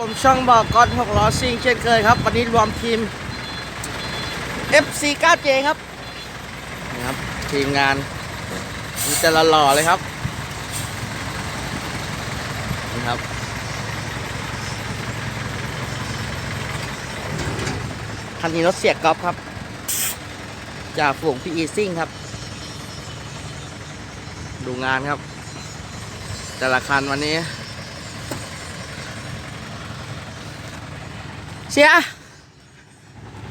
ผมช่องบอกกอนหกล้อซิงเช่นเคยครับ วันนี้รวมทีม FC 9J ครับนี่ครับ ทีมงานมีแต่ละหล่อเลยครับนี่ครับ คันนี้รถเสียกอล์ฟครับ จากฝูงพีอีซิ่งครับ ดูงานครับ แต่ละคันวันนี้ เสีย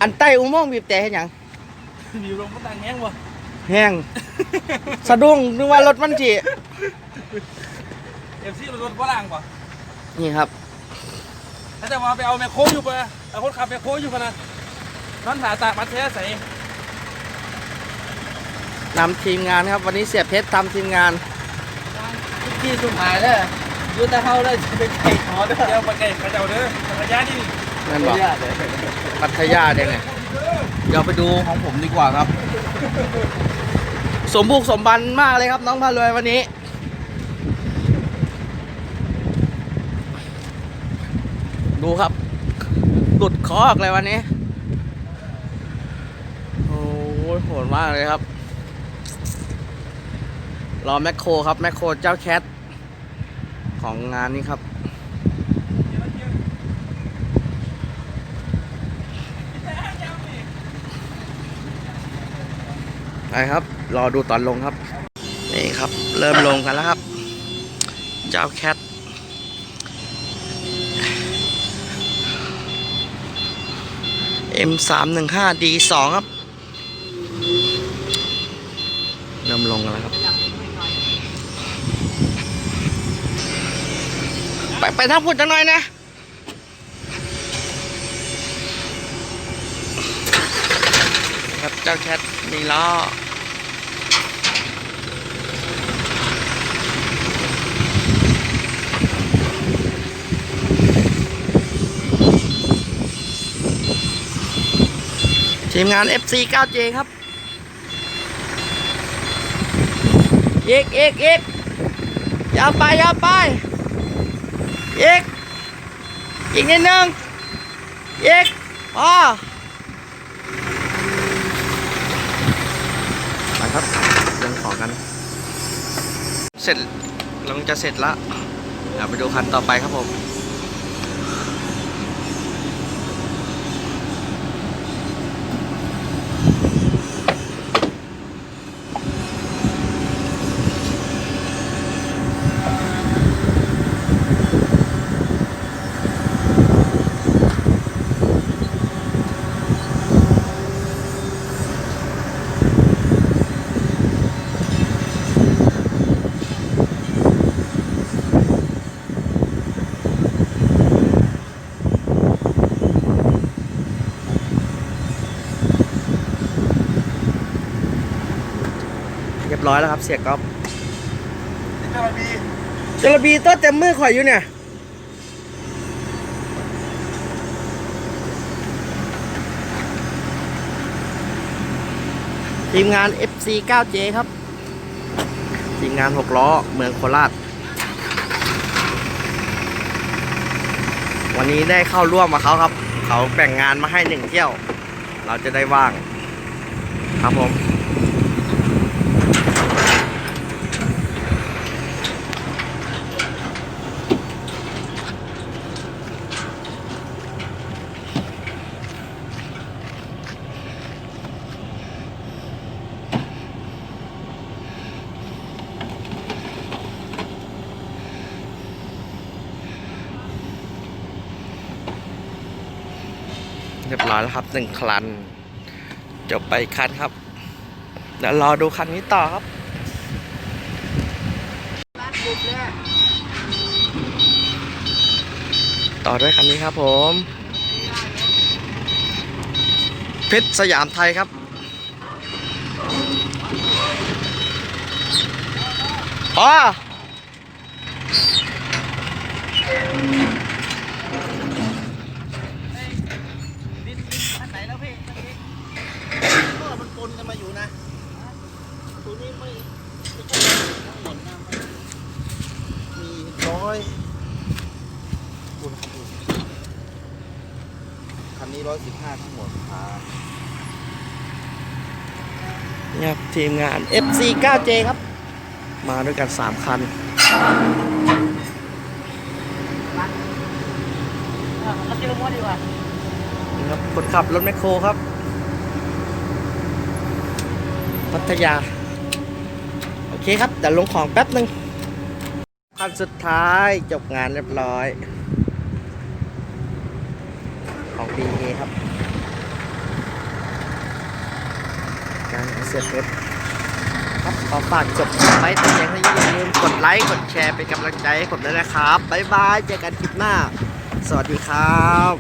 อันใต้อุโมงค์บีบแต่เห็นยังอยู่ลงมันดังแห้งวะแห้ง สะดุ้งนึกว่ารถมันจีเอฟซีมันรถฝรั่งกว่านี่ครับถ้าจะมาไปเอาแมคโครอยู่ปะเอาคนขับแมคโครอยู่ปะนะนั่นหาตากมัดแท้ใส่นำทีมงานครับ วันนี้เสียเพชรทำทีมงานที่สุดหมายเลยยูแต่เฮาเลยจะไปไก่ขอเด้อเดี๋ยวไปไกลกระเจ้าเด้อจักรยาน นั่นบอกพัทยาได้ไงเดี๋ยวไปดูของผมดีกว่าครับ สมบุกสมบันมากเลยครับ น้องพารวยวันนี้ ดูครับหลุดคอกเลยวันนี้ โอ้ยโหดมากเลยครับ รอแมคโครครับ แมคโครเจ้าแคทของงานนี้ครับ ไปครับ รอดูตอนลงครับ นี่ครับ เริ่มลงกันแล้วครับ เจ้าแคท M 3 1 5 D 2ครับ เริ่มลงกันแล้วครับ ไปไปทางพูดจังหน่อยนะครับเจ้าแคทมีล้อ ทีมงาน FC 9J ครับเอกเอกเอกยาวไปยาวไปเอกอีกนิดนึงเอกอ๋อไปครับเรื่องของกัน เสร็จกำลังจะเสร็จละเดี๋ยวไปดูคันต่อไปครับผม เรียบร้อยแล้วครับเสียก๊อฟนี่จะมาบีจระบีตัวเต็มมือข่อยอยู่เนี่ยทีมงาน FC 9J ครับ ทีมงาน 6 ล้อ เมืองโคราช วันนี้ได้เข้าร่วมมาเขาครับ เขาแบ่งงานมาให้หนึ่งเที่ยว เราจะได้ว่าง ครับผม เรียบร้อยแล้วครับหนึ่งคันจบไปคันครับ เดี๋ยวรอดูคันนี้ต่อครับต่อด้วยคันนี้ครับผม เพชรสยามไทยครับ อ๋อ อันไหนแล้วพี่ก็มั นกันมาอยู่นะตัวนี้ไม่ไม่ใช่ทั้งหมดนะมีร้อยคุณครับคันนี้ร้อยสิบห้าทั้งหมดครับเนี่ยครับทีมงาน FC 9J ครับ มาด้วยกัน 3 คันเอาทีละม้วนดีกว่านี่ครับคนขับรถแมคโครครับ พัทยา โอเคครับ แต่ลงของแป๊บหนึ่งคันสุดท้ายจบงานเรียบร้อย ของ BA ครับ การเสียบรถครับขอฝากจบไปแต่ยังไม่อย่าลืมกดไลค์ กดแชร์เป็นกำลังใจให้ผมด้วยนะครับ บ๊ายบาย เจอกันคลิปหน้า สวัสดีครับ